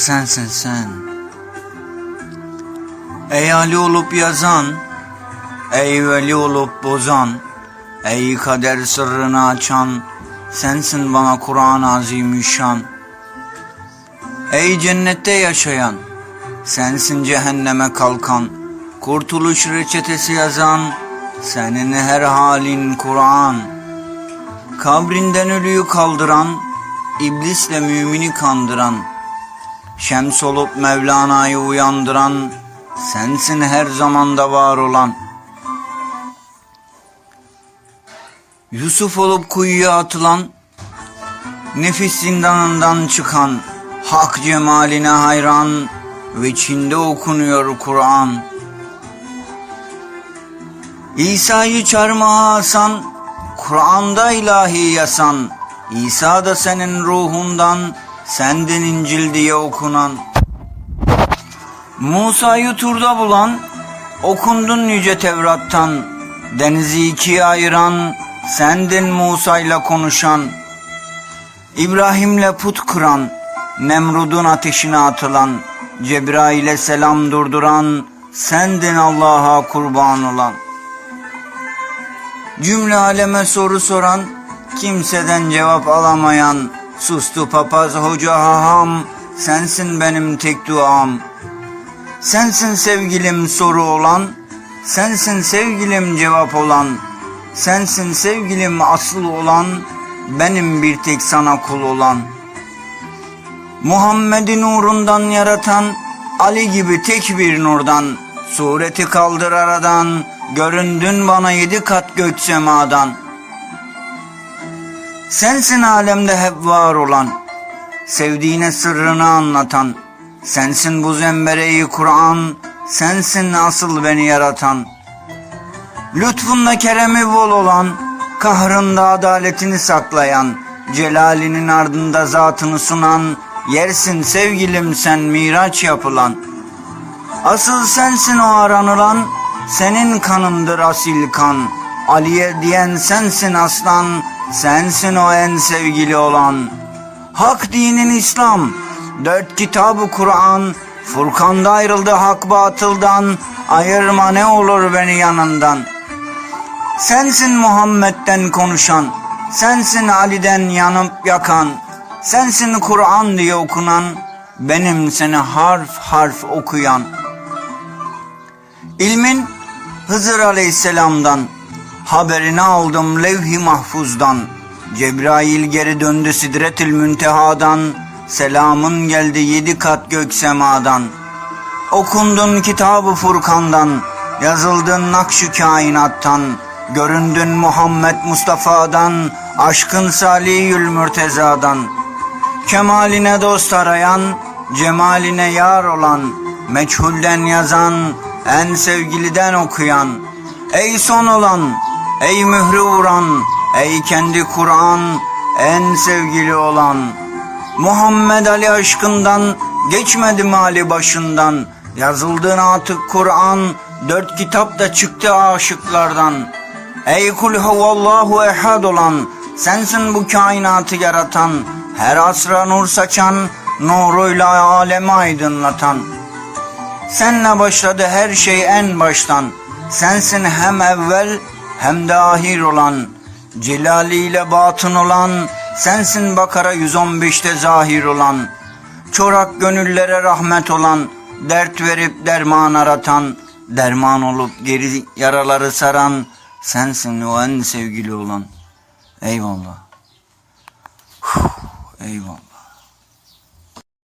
sensin sen. Ey Ali olup yazan, ey veli olup bozan, ey kader sırrını açan, sensin bana Kur'an-ı Azimüşşan. Ey cennette yaşayan, sensin cehenneme kalkan, kurtuluş reçetesi yazan, senin her halin Kur'an. Kabrinden ölüyü kaldıran, iblisle mümini kandıran, şems olup Mevlana'yı uyandıran, sensin her zamanda var olan. Yusuf olup kuyuya atılan, nefis zindanından çıkan, hak cemaline hayran ve Çin'de okunuyor Kur'an. İsa'yı çarmıha asan, Kur'an'da ilahi yasan, İsa da senin ruhundan, senden İncil diye okunan. Musa'yı turda bulan, okundun yüce Tevrat'tan, denizi ikiye ayıran, sendin Musa'yla konuşan. İbrahim'le put kıran, Nemrud'un ateşine atılan, Cebrail'e selam durduran, sendin Allah'a kurban olan. Cümle aleme soru soran, kimseden cevap alamayan, sustu papaz hoca haham, sensin benim tek duam. Sensin sevgilim soru olan, sensin sevgilim cevap olan, sensin sevgilim asıl olan, benim bir tek sana kul olan. Muhammed'in nurundan yaratan, Ali gibi tek bir nurdan, sureti kaldır aradan, göründün bana yedi kat gök semadan. Sensin alemde hep var olan, sevdiğine sırrını anlatan, sensin bu zembereyi Kur'an, sensin asıl beni yaratan. Lütfunda keremi bol olan, kahrında adaletini saklayan, celalinin ardında zatını sunan, yersin sevgilim sen miraç yapılan. Asıl sensin o aranılan, senin kanındır asil kan. Ali'ye diyen sensin aslan, sensin o en sevgili olan. Hak dinin İslam, dört kitabı Kur'an, Furkan'da ayrıldı hak batıldan, ayırma ne olur beni yanından. Sensin Muhammed'den konuşan, sensin Ali'den yanıp yakan, sensin Kur'an diye okunan, benim seni harf harf okuyan. İlmin Hızır Aleyhisselam'dan, haberini aldım levh-i mahfuzdan. Cebrail geri döndü sidretül müntehadan, selamın geldi yedi kat gök semadan. Okundun kitabı Furkan'dan, yazıldın nakşu kainattan, göründün Muhammed Mustafa'dan, aşkın Salihül Mürteza'dan. Kemaline dost arayan, cemaline yar olan, meçhulden yazan, en sevgiliden okuyan, ey son olan, ey mührü vuran, ey kendi Kur'an, en sevgili olan, Muhammed Ali aşkından, geçmedi mali başından, yazıldığın artık Kur'an, dört kitap da çıktı aşıklardan. Ey kul huvallahu ehad olan, sensin bu kainatı yaratan, her asra nur saçan, nuruyla alemi aydınlatan. Senle başladı her şey en baştan. Sensin hem evvel hem de ahir olan. Celaliyle batın olan. Sensin Bakara 115'te zahir olan. Çorak gönüllere rahmet olan. Dert verip derman aratan. Derman olup geri yaraları saran. Sensin o en sevgili olan. Eyvallah. Eyvallah.